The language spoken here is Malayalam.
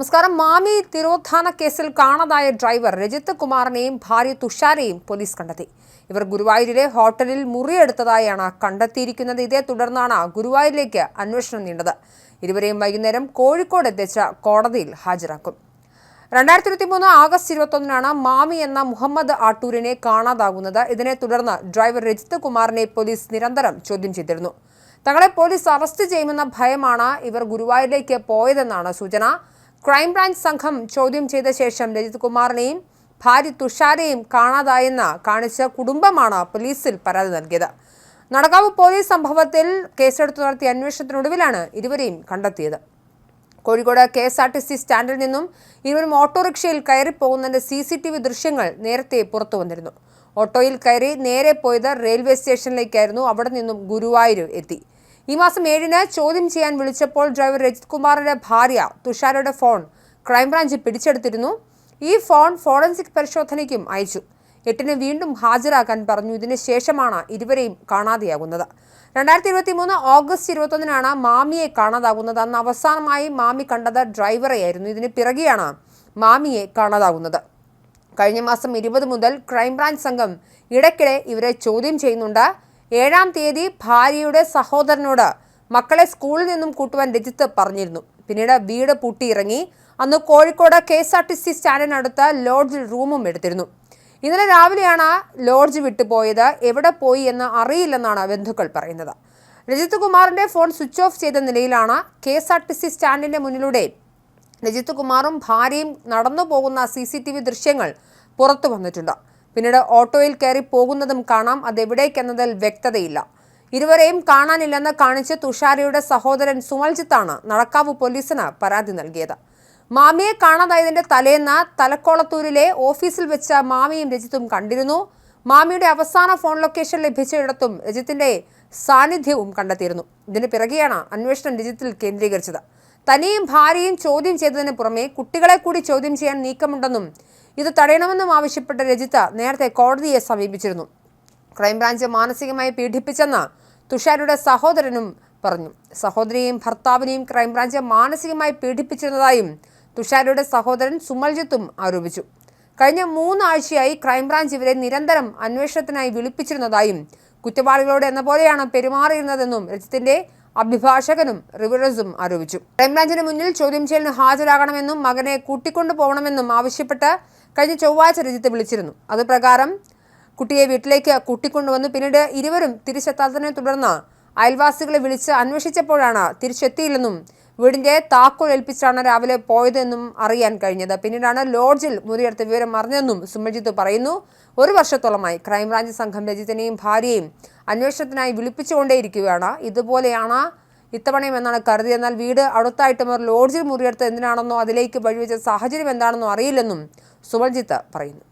നമസ്കാരം. മാമി തിരോധാന കേസിൽ കാണാതായ ഡ്രൈവർ രജിത് കുമാറിനെയും ഭാര്യ തുഷാരെയും പോലീസ് കണ്ടെത്തി. ഇവർ ഗുരുവായൂരിലെ ഹോട്ടലിൽ മുറിയെടുത്തതായാണ് കണ്ടെത്തിയിരിക്കുന്നത്. ഇതേ തുടർന്നാണ് ഗുരുവായൂരിലേക്ക് അന്വേഷണം നീണ്ടത്. ഇരുവരെയും വൈകുന്നേരം കോഴിക്കോട് എത്തിച്ച കോടതിയിൽ ഹാജരാക്കും. രണ്ടായിരത്തി ഇരുപത്തി മൂന്ന് ആഗസ്റ്റ് ഇരുപത്തൊന്നിനാണ് മാമി എന്ന മുഹമ്മദ് ആട്ടൂരിനെ കാണാതാകുന്നത്. ഇതിനെ തുടർന്ന് ഡ്രൈവർ രജിത് കുമാറിനെ പോലീസ് നിരന്തരം ചോദ്യം ചെയ്തിരുന്നു. തങ്ങളെ പോലീസ് അറസ്റ്റ് ചെയ്യുമെന്ന ഭയമാണ് ഇവർ ഗുരുവായൂരിലേക്ക് പോയതെന്നാണ് സൂചന. ക്രൈംബ്രാഞ്ച് സംഘം ചോദ്യം ചെയ്ത ശേഷം രജിത് കുമാറിനെയും ഭാര്യ തുഷാരെയും കാണാതായെന്ന് കാണിച്ച കുടുംബമാണ് പോലീസിൽ പരാതി നൽകിയത്. നടക്കാവ് പോലീസ് സംഭവത്തിൽ കേസെടുത്തു നടത്തിയ അന്വേഷണത്തിനൊടുവിലാണ് ഇരുവരെയും കണ്ടെത്തിയത്. Kozhikode K S R T C സ്റ്റാൻഡിൽ നിന്നും ഇരുവരും ഓട്ടോറിക്ഷയിൽ കയറി പോകുന്നതിന്റെ സി സി ടി വി ദൃശ്യങ്ങൾ നേരത്തെ പുറത്തു വന്നിരുന്നു. ഓട്ടോയിൽ കയറി നേരെ പോയത് റെയിൽവേ സ്റ്റേഷനിലേക്കായിരുന്നു. അവിടെ നിന്നും ഗുരുവായൂർ എത്തി. ഈ മാസം ഏഴിന് ചോദ്യം ചെയ്യാൻ വിളിച്ചപ്പോൾ ഡ്രൈവർ രജിത് കുമാറിന്റെ ഭാര്യ തുഷാരയുടെ ഫോൺ ക്രൈംബ്രാഞ്ച് പിടിച്ചെടുത്തിരുന്നു. ഈ ഫോൺ ഫോറൻസിക് പരിശോധനയ്ക്കും അയച്ചു. എട്ടിന് വീണ്ടും ഹാജരാക്കാൻ പറഞ്ഞു. ഇതിന് ശേഷമാണ് ഇരുവരെയും കാണാതെയാകുന്നത്. രണ്ടായിരത്തി ഇരുപത്തി മൂന്ന് ഓഗസ്റ്റ് ഇരുപത്തൊന്നിനാണ് മാമിയെ കാണാതാകുന്നത്. അന്ന് അവസാനമായി മാമി കണ്ടത് ഡ്രൈവറെയായിരുന്നു. ഇതിന് പിറകെയാണ് മാമിയെ കാണാതാകുന്നത്. കഴിഞ്ഞ മാസം ഇരുപത് മുതൽ ക്രൈംബ്രാഞ്ച് സംഘം ഇടയ്ക്കിടെ ഇവരെ ചോദ്യം ചെയ്യുന്നുണ്ട്. ഏഴാം തീയതി ഭാര്യയുടെ സഹോദരനോട് മക്കളെ സ്കൂളിൽ നിന്നും കൂട്ടുവാൻ രജിത്ത് പറഞ്ഞിരുന്നു. പിന്നീട് വീട് പൂട്ടിയിറങ്ങി അന്ന് Kozhikode K S R T C സ്റ്റാൻഡിനടുത്ത് ലോഡ്ജിൽ റൂമും എടുത്തിരുന്നു. ഇന്നലെ രാവിലെയാണ് ലോഡ്ജ് വിട്ടുപോയത്. എവിടെ പോയി എന്ന് അറിയില്ലെന്നാണ് ബന്ധുക്കൾ പറയുന്നത്. രജിത് കുമാറിന്റെ ഫോൺ സ്വിച്ച് ഓഫ് ചെയ്ത നിലയിലാണ് K S R T C സ്റ്റാൻഡിന്റെ മുന്നിലൂടെ രജിത് കുമാറും ഭാര്യയും നടന്നു പോകുന്ന സി സി ടി വി ദൃശ്യങ്ങൾ പുറത്തു വന്നിട്ടുണ്ട്. പിന്നീട് ഓട്ടോയിൽ കയറി പോകുന്നതും കാണാം. അതെവിടേക്കെന്നതിൽ വ്യക്തതയില്ല. ഇരുവരെയും കാണാനില്ലെന്ന് കാണിച്ച് തുഷാരയുടെ സഹോദരൻ സുമൽജിത്താണ് നടക്കാവ് പോലീസിന് പരാതി നൽകിയത്. മാമിയെ കാണാതായതിന്റെ തലേന്ന് തലക്കോളത്തൂരിലെ ഓഫീസിൽ വെച്ച മാമിയും രജിത്തും കണ്ടിരുന്നു. മാമിയുടെ അവസാന ഫോൺ ലൊക്കേഷൻ ലഭിച്ചയിടത്തും രജിത്തിന്റെ സാന്നിധ്യവും കണ്ടെത്തിയിരുന്നു. ഇതിന് പിറകെയാണ് അന്വേഷണം രജിത്തിൽ കേന്ദ്രീകരിച്ചത്. തനിയും ഭാര്യയും ചോദ്യം ചെയ്തതിന് പുറമെ കുട്ടികളെ കൂടി ചോദ്യം ചെയ്യാൻ നീക്കമുണ്ടെന്നും ഇത് തടയണമെന്നും ആവശ്യപ്പെട്ട രജിത നേരത്തെ കോടതിയെ സമീപിച്ചിരുന്നു. ക്രൈംബ്രാഞ്ച് മാനസികമായി പീഡിപ്പിച്ചെന്ന് തുഷാരുടെ സഹോദരനും പറഞ്ഞു. സഹോദരിയെയും ഭർത്താവിനെയും ക്രൈംബ്രാഞ്ച് മാനസികമായി പീഡിപ്പിച്ചിരുന്നതായും തുഷാരുടെ സഹോദരൻ സുമൽജിത്തും ആരോപിച്ചു. കഴിഞ്ഞ മൂന്നാഴ്ചയായി ക്രൈംബ്രാഞ്ച് ഇവരെ നിരന്തരം അന്വേഷണത്തിനായി വിളിപ്പിച്ചിരുന്നതായും കുറ്റവാളികളോട് എന്ന പോലെയാണ് പെരുമാറിയിരുന്നതെന്നും രജിത്തിന്റെ അഭിഭാഷകനും റിവറസും ആരോപിച്ചു. ക്രൈംബ്രാഞ്ചിന് മുന്നിൽ ചോദ്യം ചെയ്യലിന് ഹാജരാകണമെന്നും മകനെ കൂട്ടിക്കൊണ്ടു പോകണമെന്നും ആവശ്യപ്പെട്ട് കഴിഞ്ഞ ചൊവ്വാഴ്ച രജിത്ത് വിളിച്ചിരുന്നു. അതുപ്രകാരം കുട്ടിയെ വീട്ടിലേക്ക് കൂട്ടിക്കൊണ്ടുവന്നു പിന്നീട് ഇരുവരും തിരിച്ചെത്താത്തതിനെ തുടർന്ന് അയൽവാസികളെ വിളിച്ച് അന്വേഷിച്ചപ്പോഴാണ് തിരിച്ചെത്തിയില്ലെന്നും വീടിന്റെ താക്കോൽ ഏൽപ്പിച്ചാണ് രാവിലെ പോയതെന്നും അറിയാൻ കഴിഞ്ഞത്. പിന്നീടാണ് ലോഡ്ജിൽ മുറിയെടുത്ത വിവരം അറിഞ്ഞതെന്നും സുമജിത്ത് പറയുന്നു. ഒരു വർഷത്തോളമായി ക്രൈംബ്രാഞ്ച് സംഘം രജിത്തിനെയും ഭാര്യയും അന്വേഷണത്തിനായി വിളിപ്പിച്ചുകൊണ്ടേയിരിക്കുകയാണ്. ഇതുപോലെയാണ് ഇത്തവണയും എന്നാണ് കരുതി. എന്നാൽ വീട് അടുത്തായിട്ടും ഒരു ലോഡ്ജിൽ മുറിയെടുത്ത് എന്തിനാണെന്നോ അതിലേക്ക് വഴിവെച്ച സാഹചര്യം എന്താണെന്നോ അറിയില്ലെന്നും സുമൽജിത്ത് പറയുന്നു